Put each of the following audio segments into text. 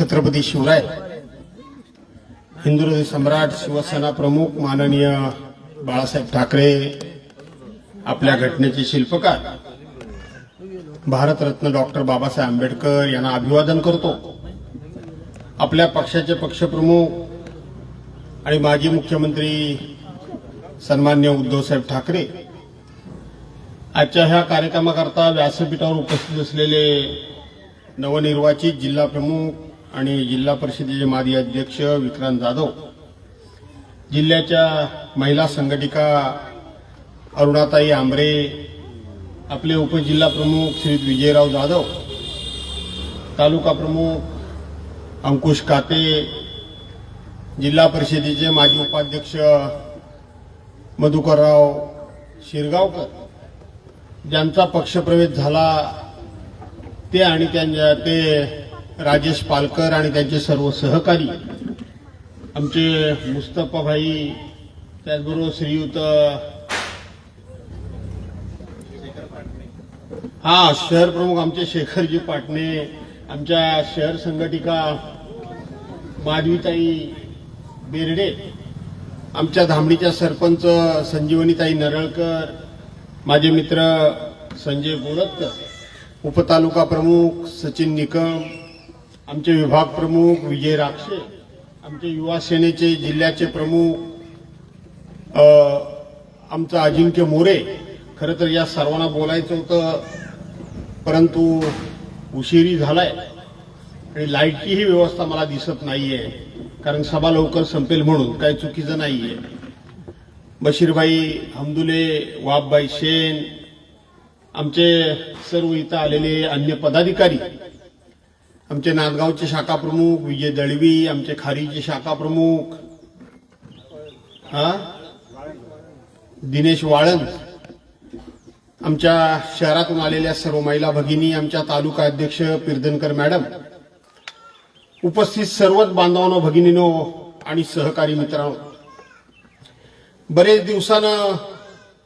छत्रपती शिवराय. हिंदू सम्राट शिवसेना प्रमुख माननीय बाळासाहेब ठाकरे आपल्या घटनेचे शिल्पकार. भारतरत्न डॉक्टर बाबासाहेब आंबेडकर यांना अभिवादन करतो. आपल्या पक्षाचे पक्षप्रमुख आणि माजी मुख्यमंत्री सन्मान्य उद्धवसाहेब ठाकरे. आजच्या ह्या कार्यक्रमाकरता व्यासपीठावर उपस्थित असलेले नवनिर्वाचित जिल्हाप्रमुख आणि जिल्हा परिषदेचे माजी अध्यक्ष विक्रांत जाधव जिल्ह्याच्या महिला संघटिका अरुणाताई आंबरे आपले उपजिल्हा प्रमुख श्री विजयराव जाधव तालुका प्रमुख अंकुश काते जिल्हा परिषदेचे माजी उपाध्यक्ष मधुकरराव शिरगावकर ज्यांचा पक्षप्रवेश झाला ते आणि त्यांच्या ते राजेश पालकर आणि त्यांचे सर्व सहकारी आमचे मुस्तफाभाई त्याचबरोबर श्रीयुत हा शहर प्रमुख आमचे शेखरजी पाटणे आमच्या शहर संघटिका माधवीताई बेर्डे आमच्या धामणीच्या सरपंच संजीवनीताई नरळकर माझे मित्र संजय गोरतकर उपतालुका प्रमुख सचिन निकम आमचे विभाग प्रमुख विजय राक्षे आमचे युवा सेनेचे जिल्ह्याचे प्रमुख आमचं आमचा अजिंक्य मोरे खरं तर या सर्वांना बोलायचं होतं परंतु उशिरी झालाय. आणि लाईटचीही व्यवस्था मला दिसत नाहीये कारण सभा लवकर संपेल म्हणून काही चुकीचं नाहीये. बशीरभाई हमदुले वाबबाई शेन आमचे सर्व इथं आलेले अन्य पदाधिकारी आमचे नांदगावचे शाखा प्रमुख विजय दळवी आमचे खारीचे शाखा प्रमुख. हा? दिनेश वाळंद आमच्या शहरातून आलेल्या सर्व महिला भगिनी आमच्या तालुका अध्यक्ष पिरदनकर मॅडम. उपस्थित सर्वच बांधवांनो भगिनीनो आणि सहकारी मित्रांनो. बरेच दिवसानं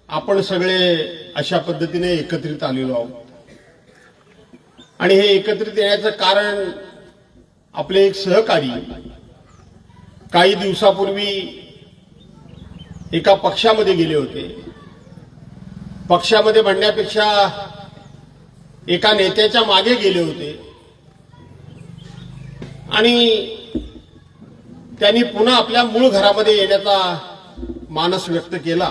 आपण सगळे अशा पद्धतीने एकत्रित आलेलो आहोत. आणि हे एकत्रित येण्याचं कारण आपले एक सहकारी काही दिवसापूर्वी एका पक्षामध्ये गेले होते. पक्षामध्ये म्हणण्यापेक्षा एका नेत्याच्या मागे गेले होते. आणि त्यांनी पुन्हा आपल्या मूळ घरामध्ये येण्याचा मानस व्यक्त केला.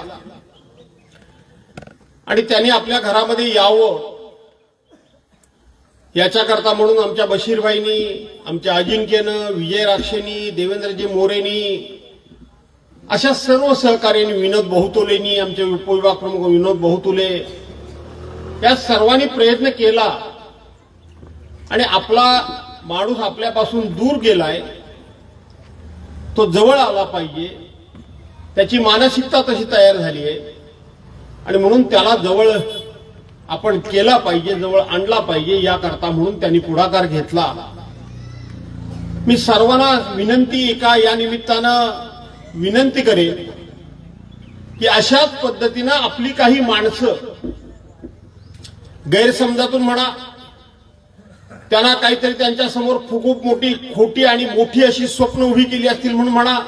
आणि त्यांनी आपल्या घरामध्ये यावं याच्याकरता म्हणून आमच्या बशीरबाईंनी आमच्या अजिंक्यनं विजय राक्षेनी देवेंद्रजी मोरेनी अशा सर्व सहकार्यांनी विनोद बहुतोलेनी आमचे उपविभाग प्रमुख विनोद बहुतुले या सर्वांनी प्रयत्न केला. आणि आपला माणूस आपल्यापासून दूर गेलाय तो जवळ आला पाहिजे. त्याची मानसिकता तशी तयार झाली आहे आणि म्हणून त्याला जवळ आपण केला पाहिजे जवळ आणला पाहिजे याकरता म्हणून त्यांनी पुढाकार घेतला. मी सर्वांना विनंती एका या निमित्तानं विनंती करेन की अशाच पद्धतीनं आपली काही माणसं गैरसमजातून म्हणा त्यांना काहीतरी त्यांच्यासमोर खूप मोठी खोटी आणि मोठी अशी स्वप्न उभी केली असतील म्हणून म्हणा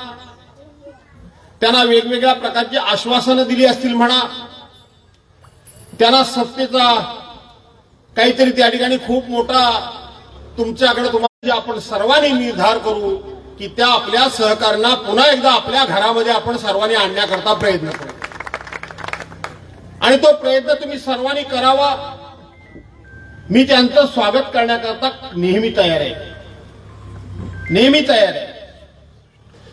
त्यांना वेगवेगळ्या प्रकारची आश्वासनं दिली असतील म्हणा त्यांना सत्तेचा काहीतरी त्या ठिकाणी खूप मोठा तुमच्याकडे तुम्हाला आपण सर्वांनी निर्धार करू की त्या आपल्या सहकार्यांना पुन्हा एकदा आपल्या घरामध्ये आपण सर्वांनी आणण्याकरता प्रयत्न करू. आणि तो प्रयत्न तुम्ही सर्वांनी करावा. मी त्यांचं स्वागत करण्याकरता नेहमी तयार आहे. नेहमी तयार आहे.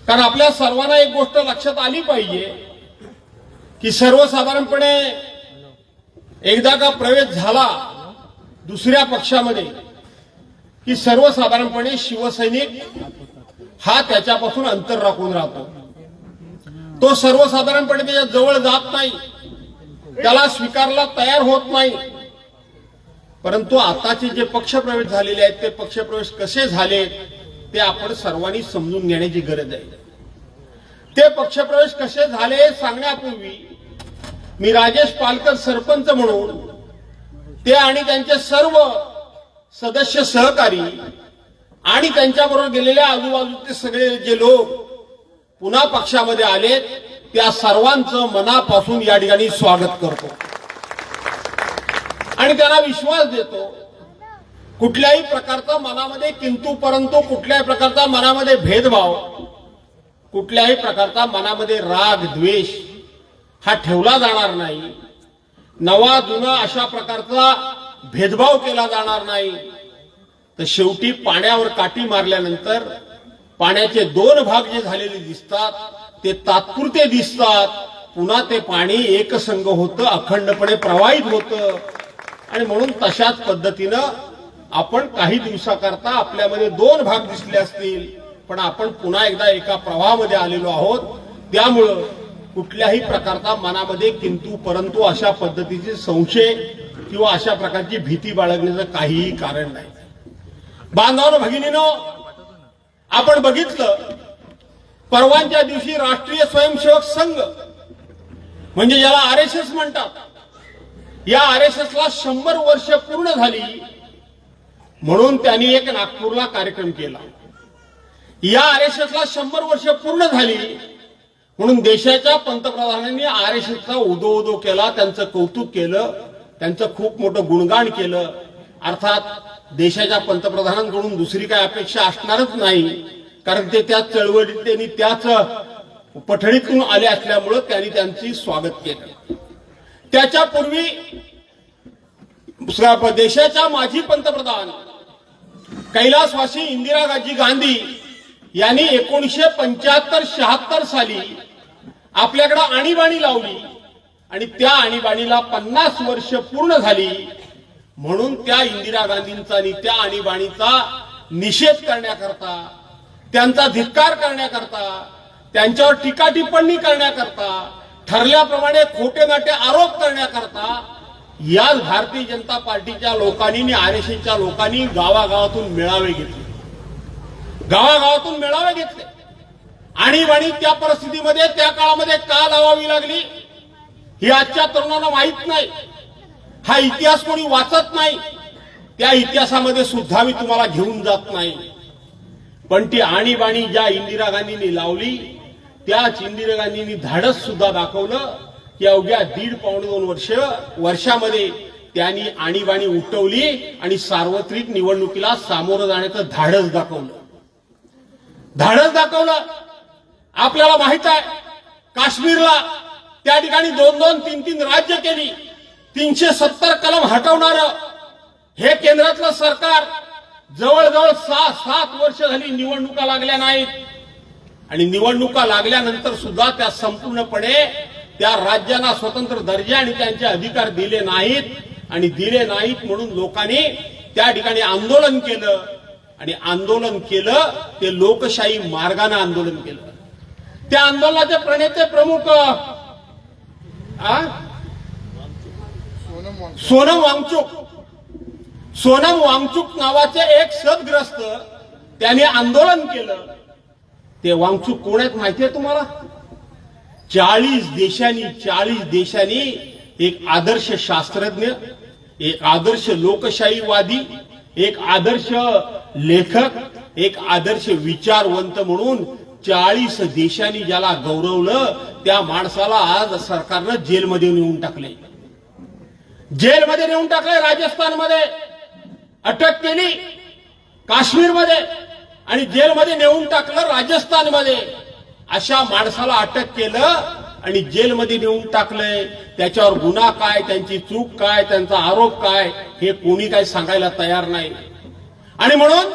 कारण आपल्या सर्वांना एक गोष्ट लक्षात आली पाहिजे की सर्वसाधारणपणे एकदा का प्रवेश झाला दुसऱ्या पक्षामध्ये की सर्वसाधारणपणे शिवसैनिक हा त्याच्यापासून अंतर राखून राहतो. तो सर्वसाधारणपणे त्याच्याजवळ जात नाही. त्याला स्वीकारला तयार होत नाही. परंतु आताचे जे पक्षप्रवेश झालेले आहेत ते पक्षप्रवेश कसे झाले ते आपण सर्वांनी समजून घेण्याची गरज आहे. ते पक्षप्रवेश कसे झाले सांगण्यापूर्वी मी राजेश पालकर सरपंच म्हणून ते आणि त्यांचे सर्व सदस्य सहकारी आणि त्यांच्याबरोबर गेलेल्या आजूबाजूचे सगळे जे लोक पुन्हा पक्षामध्ये आले त्या सर्वांचं मनापासून या ठिकाणी स्वागत करतो. आणि त्यांना विश्वास देतो कुठल्याही प्रकारचा मनामध्ये किंतु परंतु कुठल्याही प्रकारचा मनामध्ये भेदभाव कुठल्याही प्रकारचा मनामध्ये राग द्वेष हा ठेवला जाणार नाही. नवा जुना अशा प्रकारचा भेदभाव केला जाणार नाही. तर शेवटी पाण्यावर काठी मारल्यानंतर पाण्याचे दोन भाग जे झालेले दिसतात ते तात्पुरते दिसतात. पुन्हा ते पाणी एकसंग होतं अखंडपणे प्रवाहित होतं. आणि म्हणून तशाच पद्धतीनं आपण काही दिवसाकरता आपल्यामध्ये दोन भाग दिसले असतील पण आपण पुन्हा एकदा एका प्रवाहामध्ये आलेलो आहोत. त्यामुळं कुठल्याही प्रकारचा मनामध्ये किंतु परंतु अशा पद्धतीचे संशय किंवा अशा प्रकारची भीती बाळगण्याचं काहीही कारण नाही. बांधवानं भगिनीनो आपण बघितलं परवांच्या दिवशी राष्ट्रीय स्वयंसेवक संघ म्हणजे ज्याला आर एस एस म्हणतात या आर एस ला शंभर वर्ष पूर्ण झाली म्हणून त्यांनी एक नागपूरला कार्यक्रम केला. या आर एस एस ला शंभर वर्ष पूर्ण झाली म्हणून देशाच्या पंतप्रधानांनी आर एस एसचा उदो उदो केला त्यांचं कौतुक केलं त्यांचं खूप मोठं गुणगान केलं. अर्थात देशाच्या पंतप्रधानांकडून दुसरी काय अपेक्षा असणारच नाही कारण ते त्याच चळवळीत त्यांनी त्याच पठडीतून आले असल्यामुळं त्यांनी त्यांची स्वागत केलं. त्याच्यापूर्वी देशाच्या माजी पंतप्रधान कैलासवासी इंदिरा गांधी गांधी यांनी एकोणीशे पंच्याहत्तर शहात्तर साली आपल्याकडं आणीबाणी लावली आणि त्या आणीबाणीला पन्नास वर्ष पूर्ण झाली. म्हणून त्या इंदिरा गांधींचा आणि त्या आणीबाणीचा निषेध करण्याकरता त्यांचा धिक्कार करण्याकरता त्यांच्यावर टीका टिप्पणी करण्याकरता ठरल्याप्रमाणे खोटे नाटे आरोप करण्याकरता याच भारतीय जनता पार्टीच्या लोकांनी आणि आर एस एसच्या लोकांनी गावागावातून मेळावे घेतले. गावागावातून मेळावे घेतले. आणीबाणी त्या परिस्थितीमध्ये त्या काळामध्ये का लावावी लागली? ही आजच्या तरुणांना माहीत नाही. हा इतिहास कोणी वाचत नाही. त्या इतिहासामध्ये सुद्धा मी तुम्हाला घेऊन जात नाही. पण ती आणीबाणी ज्या इंदिरा गांधींनी लावली त्याच इंदिरा गांधींनी धाडस सुद्धा दाखवलं की अवघ्या दीड पावणे दोन वर्ष वर्षामध्ये त्यांनी आणीबाणी उठवली आणि सार्वत्रिक निवडणुकीला सामोरं जाण्याचं धाडस दाखवलं. धाडस दाखवलं. आपल्याला माहीत आहे काश्मीरला त्या ठिकाणी दोन दोन तीन तीन राज्य केली. तीनशे सत्तर कलम हटवणार हे केंद्रातलं सरकार जवळजवळ सहा सात वर्ष झाली निवडणुका लागल्या नाहीत. आणि निवडणुका लागल्यानंतर सुद्धा त्या संपूर्णपणे त्या राज्यांना स्वतंत्र दर्जा आणि त्यांचे अधिकार दिले नाहीत. आणि दिले नाहीत म्हणून लोकांनी त्या ठिकाणी आंदोलन केलं. आणि आंदोलन केलं ते लोकशाही मार्गाने आंदोलन केलं. त्या आंदोलनाचे प्रणेते प्रमुख सोनम वांगचुक. सोनम वांगचुक नावाचे एक सदग्रस्त त्याने आंदोलन केलं. ते वांगचुक कोण आहेत माहितीये तुम्हाला? चाळीस देशांनी चाळीस देशांनी एक आदर्श शास्त्रज्ञ एक आदर्श लोकशाहीवादी एक आदर्श लेखक एक आदर्श विचारवंत म्हणून चाळीस देशांनी ज्याला गौरवलं त्या माणसाला आज सरकारनं जेलमध्ये नेऊन टाकले जेलमध्ये नेऊन टाकले राजस्थानमध्ये अटक केली काश्मीरमध्ये आणि जेलमध्ये नेऊन टाकलं राजस्थानमध्ये. अशा माणसाला अटक केलं आणि जेलमध्ये नेऊन टाकलंय. त्याच्यावर गुन्हा काय त्यांची चूक काय त्यांचा आरोप काय हे कोणी काय सांगायला तयार नाही. आणि म्हणून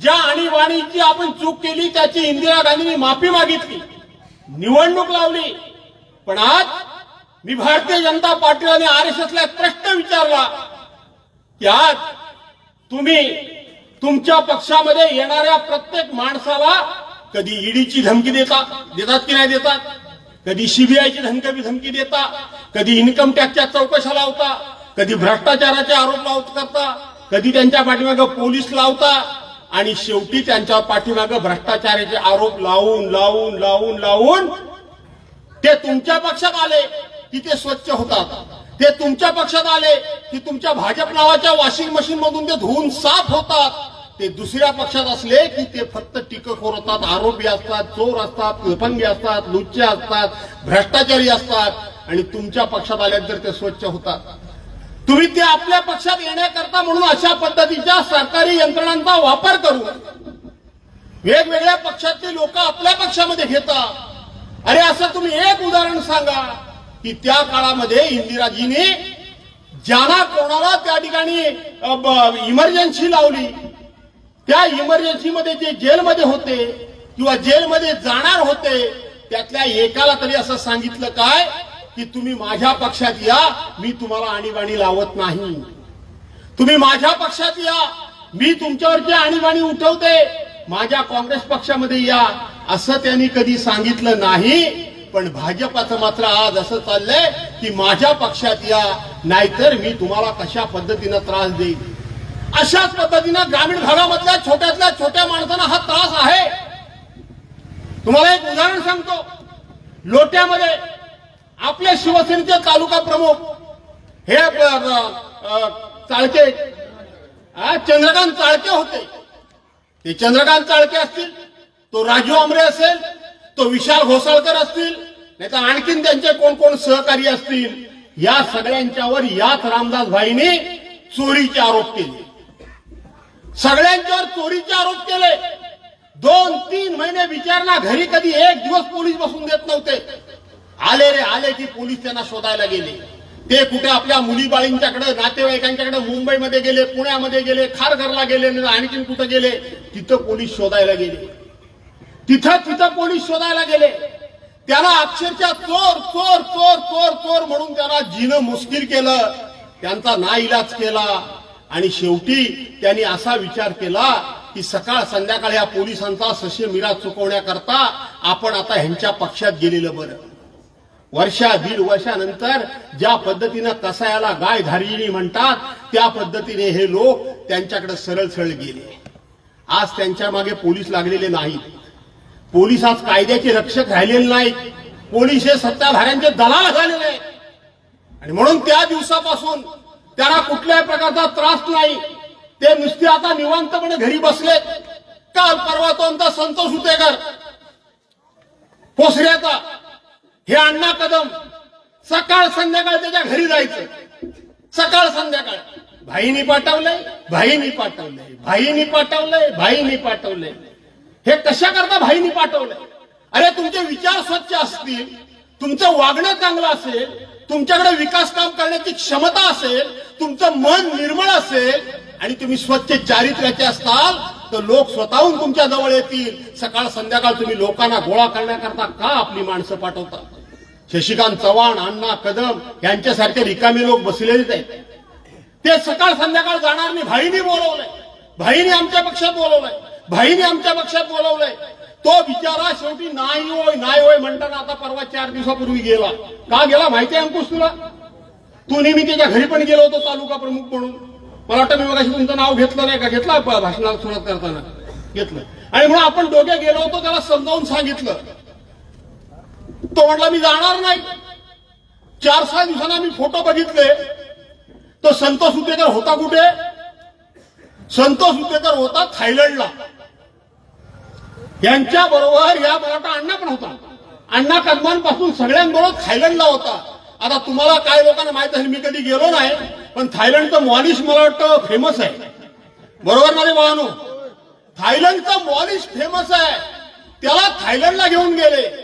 ज्या आणीबाणीची आपण चूक केली त्याची इंदिरा गांधींनी माफी मागितली निवडणूक लावली. पण आज मी भारतीय जनता पार्टी आणि आर एस एसला प्रश्न विचारला की आज तुम्ही तुमच्या पक्षामध्ये येणाऱ्या प्रत्येक माणसाला कधी ईडीची धमकी देता देतात की नाही देतात? कधी सीबीआयची धमकी धमकी देता? कधी इन्कम टॅक्सच्या चौकशा लावता? कधी भ्रष्टाचाराचे आरोप लावत? करता कधी त्यांच्या पाठीमागे पोलीस लावता? आणि शेवटी त्यांच्या पाठीमागं भ्रष्टाचाराचे आरोप लावून लावून लावून लावून ते तुमच्या पक्षात आले की ते स्वच्छ होतात. ते तुमच्या पक्षात आले की तुमच्या भाजप नावाच्या वॉशिंग मशीन मधून ते धुवून साफ होतात. ते दुसऱ्या पक्षात असले की ते फक्त टीकखोर होतात आरोपी असतात चोर असतात लफंगे असतात लुच्चे असतात भ्रष्टाचारी असतात. आणि तुमच्या पक्षात आल्यात तर ते स्वच्छ होतात. तुम्ही ते आपल्या पक्षात येण्याकरता म्हणून अशा पद्धतीच्या सरकारी यंत्रणांचा वापर करू. वेगवेगळ्या पक्षातले लोक आपल्या पक्षामध्ये घेतात. अरे असं तुम्ही एक उदाहरण सांगा की त्या काळामध्ये इंदिराजीने ज्यांना कोणाला त्या ठिकाणी इमर्जन्सी लावली त्या इमर्जन्सी मध्ये जे जेलमध्ये होते किंवा जेलमध्ये जाणार होते त्यातल्या एकाला तरी असं सांगितलं काय? की तुम्ही माझ्या पक्षात या मी तुम्हाला आणीबाणी लावत नाही. तुम्ही माझ्या पक्षात या मी तुमच्यावरची आणीबाणी उठवते माझ्या काँग्रेस पक्षामध्ये या असं त्यांनी कधी सांगितलं नाही. पण भाजपाचं मात्र आज असं चाललंय की माझ्या पक्षात या नाहीतर मी तुम्हाला कशा पद्धतीनं त्रास देईन. अशाच पद्धतीनं ग्रामीण भागामधल्या छोट्यातल्या छोट्या माणसांना हा त्रास आहे. तुम्हाला एक उदाहरण सांगतो. लोट्यामध्ये आपल्या शिवसेनेचे तालुका प्रमुख हे चाळके चंद्रकांत चाळके होते. ते चंद्रकांत चाळके असतील तो राजू आमरे असेल तो विशाल घोसाळकर असतील नाही तर आणखीन त्यांचे कोण कोण सहकारी असतील या सगळ्यांच्यावर याच रामदास भाईने चोरीचे आरोप केले. सगळ्यांच्यावर चोरीचे आरोप केले. दोन तीन महिने विचारणा घरी कधी एक दिवस पोलीस बसून देत नव्हते. आले रे आले की पोलीस त्यांना शोधायला गेले. ते कुठे आपल्या मुलीबाळींच्याकडे नातेवाईकांच्याकडे मुंबईमध्ये गेले पुण्यामध्ये गेले खारघरला गेले आणखीन कुठे गेले तिथं पोलीस शोधायला गेले. तिथं तिथं पोलीस शोधायला गेले. त्याला अक्षरशः चोर चोर चोर चोर चोर म्हणून त्यांना जिनं मुश्किल केलं त्यांचा ना इलाज केला. आणि शेवटी त्यांनी असा विचार केला की सकाळ संध्याकाळ या पोलिसांचा सशे मिरा चुकवण्याकरता आपण आता ह्यांच्या पक्षात गेलेलं बरं. वर्षा दीड वर्षानंतर ज्या पद्धतीनं कसायाला गाय धारिणी म्हणतात त्या पद्धतीने हे लोक त्यांच्याकडे सरळ सरळ गेले. आज त्यांच्या मागे पोलीस लागलेले नाहीत. पोलीस आज कायद्याचे रक्षक राहिलेले नाहीत. पोलीस हे सत्ताधाऱ्यांचे दलाल झालेले आहेत. आणि म्हणून त्या दिवसापासून त्याला कुठल्याही प्रकारचा त्रास नाही. ते नुसते आता निवांतपणे घरी बसले काल परवा तो आमचा संतोष हुतेकर पोसऱ्याचा हे अण्णा कदम सकाळ संध्याकाळ त्याच्या घरी जायचं. सकाळ संध्याकाळ. भाईनी पाठवलंय भाईनी पाठवलंय भाईनी पाठवलंय भाईनी पाठवलंय. हे कशा करता भाईनी पाठवलंय? अरे तुमचे विचार स्वच्छ असतील तुमचं वागणं चांगलं असेल तुमच्याकडे विकास काम करण्याची क्षमता असेल तुमचं मन निर्मळ असेल आणि तुम्ही स्वच्छ चारित्र्याचे असताल तर लोक स्वतःहून तुमच्या जवळ येतील. सकाळ संध्याकाळ तुम्ही लोकांना गोळा करण्याकरता का आपली माणसं पाठवता? शशिकांत चव्हाण अण्णा कदम यांच्यासारखे रिकामे लोक बसलेलेच आहेत. ते सकाळ संध्याकाळ जाणार नाही. भाईनी बोलवलंय. भाईने आमच्या पक्षात बोलवलंय. भाईने आमच्या पक्षात बोलवलंय. तो बिचारा शेवटी नाही होय नाही होय म्हणताना आता परवा चार दिवसापूर्वी गेला. का गेला माहिती आहे अंकुश तुला? तू नेहमी त्याच्या घरी पण गेलो होतो तालुका प्रमुख म्हणून. मला वाटतं मी मगाशी तुमचं नाव घेतलं नाही का? घेतलं भाषणाला सुरुवात करताना. घेतलं. आणि म्हणून आपण दोघे गेलो होतो त्याला समजावून सांगितलं. तो म्हटला मी जाणार नाही. चार सहा दिवसांना मी फोटो बघितले. तो संतोष उतेकर होता कुठे? संतोष उतेकर होता थायलंडला. यांच्या बरोबर या मराठा अण्णा पण होता. अण्णा कदमांपासून सगळ्यांबरोबर थायलंडला होता. आता तुम्हाला काय लोकांना माहीत असेल मी कधी गेलो नाही पण थायलंडचं मॉलिश मला वाटतं फेमस आहे. बरोबर ना रे बाळानो? थायलंडचं मॉलिश फेमस आहे. त्याला थायलंडला घेऊन गेले.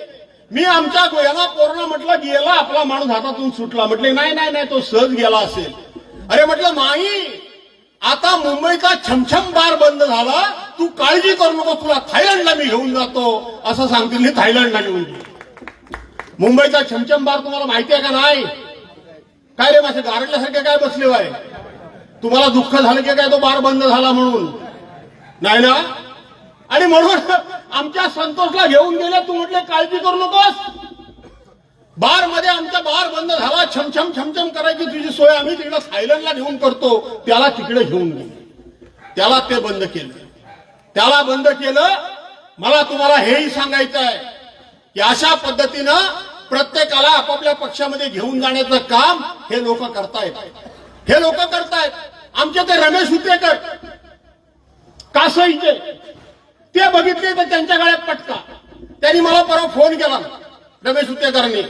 मी आमच्या गोयाला कोरोना म्हटलं गेला आपला माणूस हातातून सुटला. म्हटले नाही नाही नाही तो सहज गेला असेल. अरे म्हटलं नाही आता मुंबईचा छमछम बार बंद झाला. तू काळजी करू नको तुला थायलंडला मी घेऊन जातो. असं सांगतील मी थायलंडला घेऊन मुंबईचा छमछम बार तुम्हाला माहिती आहे का नाही? काय रे माझे गारटल्यासारखे काय बसले वाय तुम्हाला दुःख झालं की काय तो बार बंद झाला म्हणून? नाही ना? आणि म्हणून आमच्या संतोषला घेऊन गेले तू म्हटले काळजी करू नकोस. बारमध्ये आमचा बार बंद झाला छमछम छमछम करायची तुझी सोय आम्ही तिकडे थायलंडला घेऊन करतो. त्याला तिकडे घेऊन गेलो. त्याला ते बंद केलं. त्याला बंद केलं मला तुम्हाला हेही सांगायचं आहे की अशा पद्धतीनं प्रत्येकाला आपापल्या पक्षामध्ये घेऊन जाण्याचं काम हे लोक करतायत. हे लोक करतायत. आमचे ते रमेश उतेकर कासईचे. ते बघितले तर त्यांच्या गळ्यात पटका. त्यांनी मला परवा फोन केला. रमेश उतेकरांनी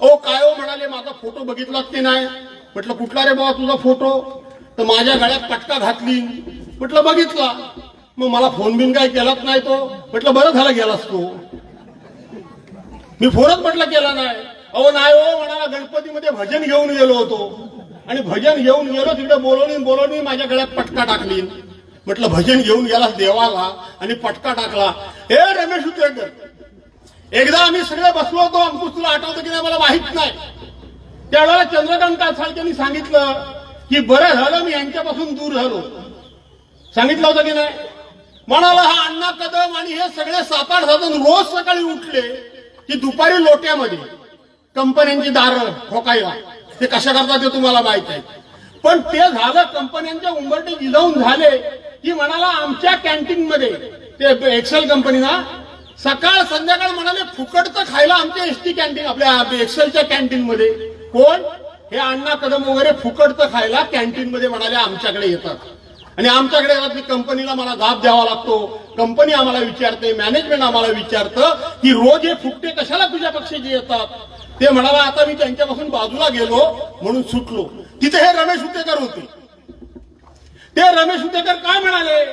ओ काय हो म्हणाले माझा फोटो बघितलाच की नाही? म्हटलं कुठला रे बाबा तुझा फोटो तर माझ्या गळ्यात पटका घातली. म्हटलं बघितला. मग मला फोन बिन काय केलाच नाही तो? म्हटलं बरं झालं गेलास तू. मी फोनच म्हटलं केला नाही. अहो नाही हो म्हणाला गणपतीमध्ये भजन घेऊन गेलो होतो. आणि भजन घेऊन गेलो तिकडे बोलवणी बोलवणी माझ्या गळ्यात पटका टाकली. म्हटलं भजन घेऊन गेला देवाला आणि पटका टाकला. हे रमेश उतेकर एकदा आम्ही सगळे बसलो होतो अंकुश तुला आठवतं की नाही मला माहीत नाही. त्यावेळेला चंद्रकांत कासाळक्यांनी सांगितलं की बरं झालं मी यांच्यापासून दूर झालो. सांगितलं होतं की नाही? म्हणाला हा अण्णा कदम आणि हे सगळे सात आठ साधन रोज सकाळी उठले की दुपारी लोट्यामध्ये कंपन्यांची दारं ठोकायला ते कशा करतात ते तुम्हाला माहीत आहे पण ते झालं कंपन्यांच्या उंबरटे जिजाऊन झाले. की म्हणाला आमच्या कॅन्टीन मध्ये ते एक्सेल कंपनी ना सकाळ संध्याकाळ म्हणाले फुकटचं खायला आमच्या एसटी कॅन्टीन आपल्या एक्सेलच्या कॅन्टीन मध्ये. कोण? हे अण्णा कदम वगैरे फुकटचं खायला कॅन्टीन मध्ये म्हणाले आमच्याकडे येतात. आणि आमच्याकडे येतात की कंपनीला मला जाब द्यावा लागतो. कंपनी आम्हाला विचारते मॅनेजमेंट आम्हाला विचारतं की रोज हे फुकटे कशाला तुझ्या पक्षाचे येतात? ते म्हणाला आता मी त्यांच्यापासून बाजूला गेलो म्हणून सुटलो. तिथे हे रमेश उतेकर होते. ते रमेश उतेकर काय म्हणाले?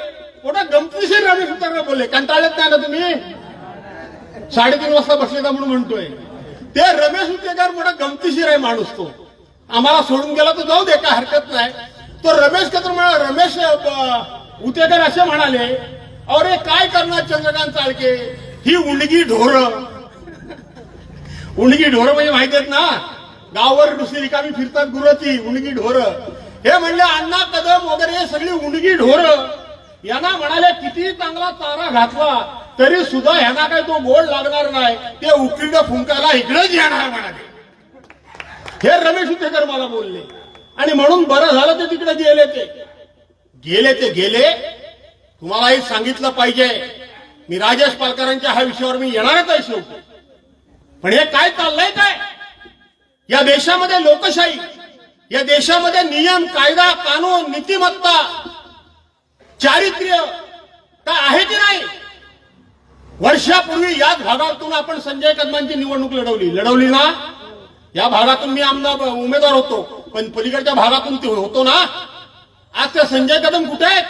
मोठा गमतीशीर रमेश उतेकर बोलले. कंटाळत नाही ना तुम्ही? साडेतीन वाजता बसले का म्हणून म्हणतोय. ते रमेश उतेकर मोठा गमतीशीर आहे माणूस तो. आम्हाला सोडून गेला तर जाऊ दे काय हरकत नाही. तो रमेश कत्र म्हणा रमेश अ, उतेकर असे म्हणाले अरे काय करणार चंद्रकांत चाळके? ही उंडगी ढोर. उंडगी ढोर म्हणजे माहिती आहेत ना? गावावर दुसरी रिकामी फिरतात गुरती उंडगी ढोर. हे म्हणले अण्णा कदम वगैरे सगळी उंडगी ढोर. यांना म्हणाले किती चांगला चारा घातला तरी सुद्धा ह्यांना काही तो गोड लागणार नाही. ते उकिंड फुंकायला इकडेच येणार म्हणाले. हे रमेश उतेकर मला बोलले. आणि म्हणून बरं झालं ते तिकडे गेले ते. गेले ते गेले. तुम्हालाही सांगितलं पाहिजे. मी राजेश पालकरांच्या ह्या विषयावर मी येणारच आहे शेवटी. पण हे काय चाललंय काय? या देशामध्ये लोकशाही या देशामध्ये नियम कायदा कानून नीतिमत्ता चारित्र्य तर आहे की नाही? वर्षापूर्वी याच भागातून आपण संजय कदमांची निवडणूक लढवली. लढवली ना? या भागातून मी आमदार उमेदवार होतो. पण पलीकडच्या भागातून ते होतो ना? आज त्या संजय कदम कुठे आहेत?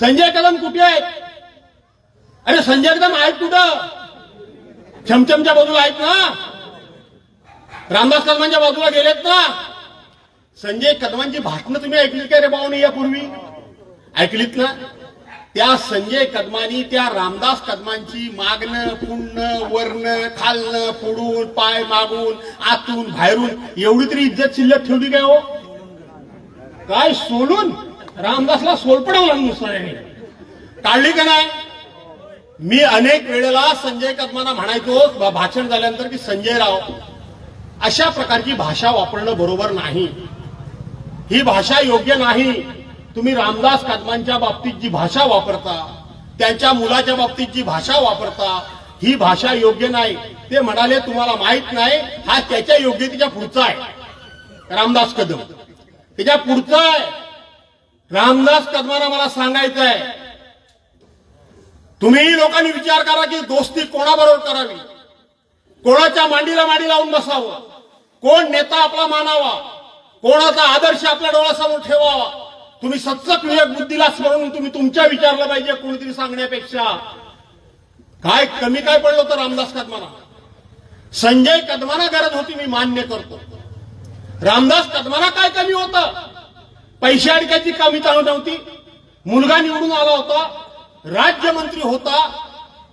संजय कदम कुठे आहेत? अरे संजय कदम आहेत कुठं? छमछमच्या बाजूला आहेत ना? रामदास कदमांच्या बाजूला गेलेत ना? संजय कदमांची भाषणं तुम्ही ऐकली का रे भाऊनी यापूर्वी? ऐकलीत ना? त्या संजय कदमानी त्या रामदास कदमांची मागणं पुणं वर्ण खाल्लं फोडून पाय मागून आतून बाहेरून एवढी तरी इज्जत शिल्लक ठेवली काय हो? काय सोलून रामदासला सोलपडवलं नुसतं काढली का नाही? मी अनेक वेळेला संजय कदमांना म्हणायचो भाषण झाल्यानंतर की संजय राव अशा प्रकारची भाषा वापरणं बरोबर नाही. ही भाषा योग्य नाही. तुम्ही रामदास कदमांच्या बाबतीत जी भाषा वापरता त्यांच्या मुलाच्या बाबतीत जी भाषा वापरता ही भाषा योग्य नाही. ते म्हणाले तुम्हाला माहीत नाही हा त्याच्या योग्यतेच्या पुढचा आहे. रामदास कदम. त्याच्या पुढचा आहे. रामदास कदमांना मला सांगायचं आहे. तुम्ही लोकांनी विचार करा की दोस्ती कोणाबरोबर करावी? कोणाच्या मांडीला मांडी लावून बसावं? कोण नेता आपला मानावा? कोणाचा आदर्श आपल्या डोळ्यासमोर ठेवावा? तुम्ही सत्सक विवेक बुद्धीला स्मरून तुम्ही तुमच्या विचारलं पाहिजे कोणीतरी सांगण्यापेक्षा. काय कमी काय पडलं होतं रामदास कदमाना? संजय कदमाना गरज होती मी मान्य करतो. रामदास कदमाना काय कमी होतं? पैसे अडक्याची कमी चालू नव्हती. मुलगा निवडून आला होता. राज्यमंत्री होता.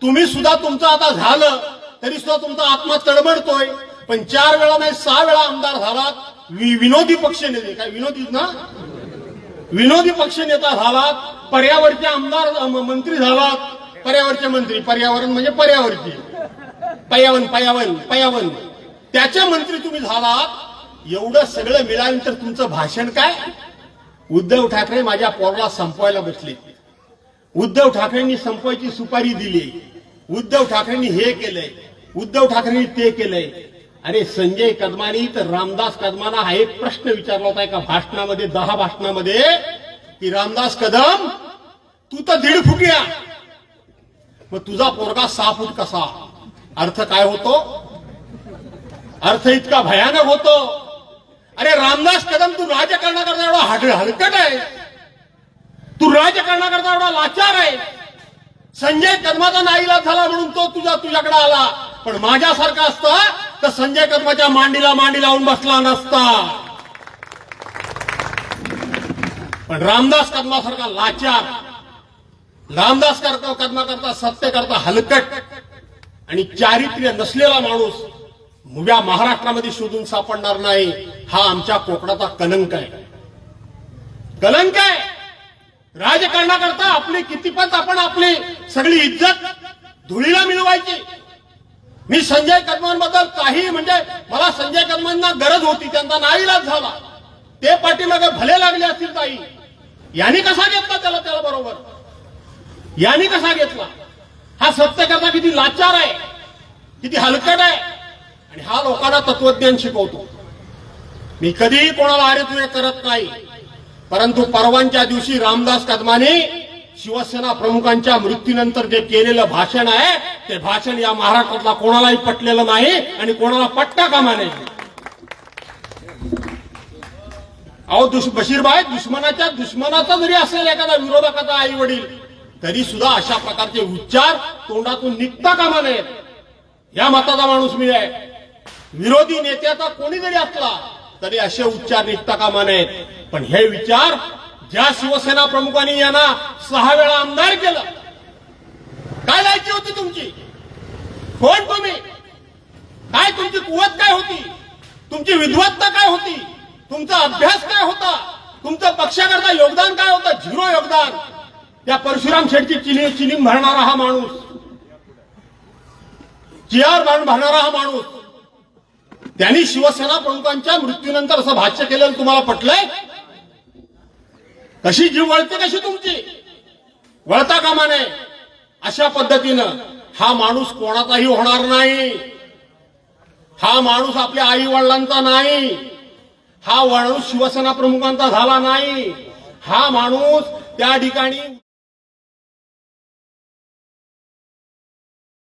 तुम्ही सुद्धा तुमचं आता झालं. तरी सुद्धा तुमचा आत्मा तडबडतोय पण चार वेळा नाही सहा वेळा आमदार झालात वि- विनोदी पक्ष नेते. काय विनोदीच ना? विनोदी पक्ष नेता झालात पर्यावरचे आमदार मंत्री झालात. पर्यावरचे मंत्री पर्यावरण म्हणजे पर्यावरची पर्यावरण पर्यावरण पर्यावरण. त्याचे मंत्री तुम्ही झालात. एवढं सगळं मिळाल्यानंतर तुमचं भाषण काय? उद्धव ठाकरे माझ्या पोरला संपवायला बसले उद्धव ठाकरेंनी संपवायची सुपारी दिली. उद्धव ठाकरेंनी हे केलंय. उद्धव ठाकरेंनी ते केलंय. अरे संजय कदमानी तर रामदास कदमाना हा एक प्रश्न विचारला होता एका भाषणामध्ये दहा भाषणामध्ये की रामदास कदम तू तर दीड फुटिया. मग तुझा पोरगा सहा फूट कसा? अर्थ काय होतो? अर्थ इतका भयानक होतो. अरे रामदास कदम तू राजकारणाकरता एवढा हड हलकट आहे. तू राजकारणाकरता एवढा लाचार आहे. संजय कदमाचा नाईला झाला म्हणून तो तुझा तुझ्याकडे आला. पण माझ्यासारखा असता तर संजय कदमाच्या मांडीला मांडी लावून बसला नसता. पण रामदास कदमासारखा लाचार. रामदास करता कदमा करता सत्य करता हलकट आणि चारित्र्य नसलेला माणूस मुव्या महाराष्ट्रामध्ये शोधून सापडणार नाही हा आमच्या कोकणाचा कलंक आहे. कलंक आहे. राजकारणाकरता आपली कितीपत आपण आपली सगळी इज्जत धुळीला मिळवायची. मी संजय कदमांबद्दल काही म्हणजे मला संजय कदमांना गरज होती त्यांचा नाईलाज झाला. ते पाठीमागे भले लागले असतील ताई. यांनी कसा घेतला त्याला त्याला बरोबर? यांनी कसा घेतला? हा सत्य करता किती लाचार आहे किती हलकट आहे आणि हा लोकांना तत्वज्ञान शिकवतो. मी कधीही कोणाला आरे करत नाही. परंतु परवांच्या दिवशी रामदास कदमाने शिवसेना प्रमुखांच्या मृत्यूनंतर जे केलेलं भाषण आहे ते भाषण या महाराष्ट्रातला कोणालाही पटलेलं नाही आणि कोणाला पटता कामा नाही अहो दुश बशीरबाई दुश्मनाच्या दुश्मनाचा जरी असेल एखादा विरोधकाचा आई वडील तरी सुद्धा अशा प्रकारचे उच्चार तोंडातून निघता कामा नयेत. या मताचा माणूस मी आहे. विरोधी नेत्याचा कोणी जरी असला तरी असे उच्चार निघता कामा नयेत. पण हे विचार ज्या शिवसेना प्रमुखांनी यांना सहा वेळा आमदार केलं. काय लायची होती तुमची? कोण तुम्ही? काय तुमची कुवत काय होती? तुमची विद्वत्ता काय होती? तुमचा अभ्यास काय होता? तुमचं पक्षाकरता योगदान काय होतं? झिरो योगदान. त्या परशुराम शेठची चिनी चिनीम भरणारा हा माणूस. चियार बाण भरणारा हा माणूस. त्यांनी शिवसेना प्रमुखांच्या मृत्यूनंतर असं भाष्य केलेलं तुम्हाला पटलंय? कशी जीव वळते कशी तुमची? वळता कामा नये. अशा पद्धतीनं हा माणूस कोणाचाही होणार नाही. हा माणूस आपल्या आई वडिलांचा नाही. हा माणूस शिवसेना प्रमुखांचा झाला नाही. हा माणूस त्या ठिकाणी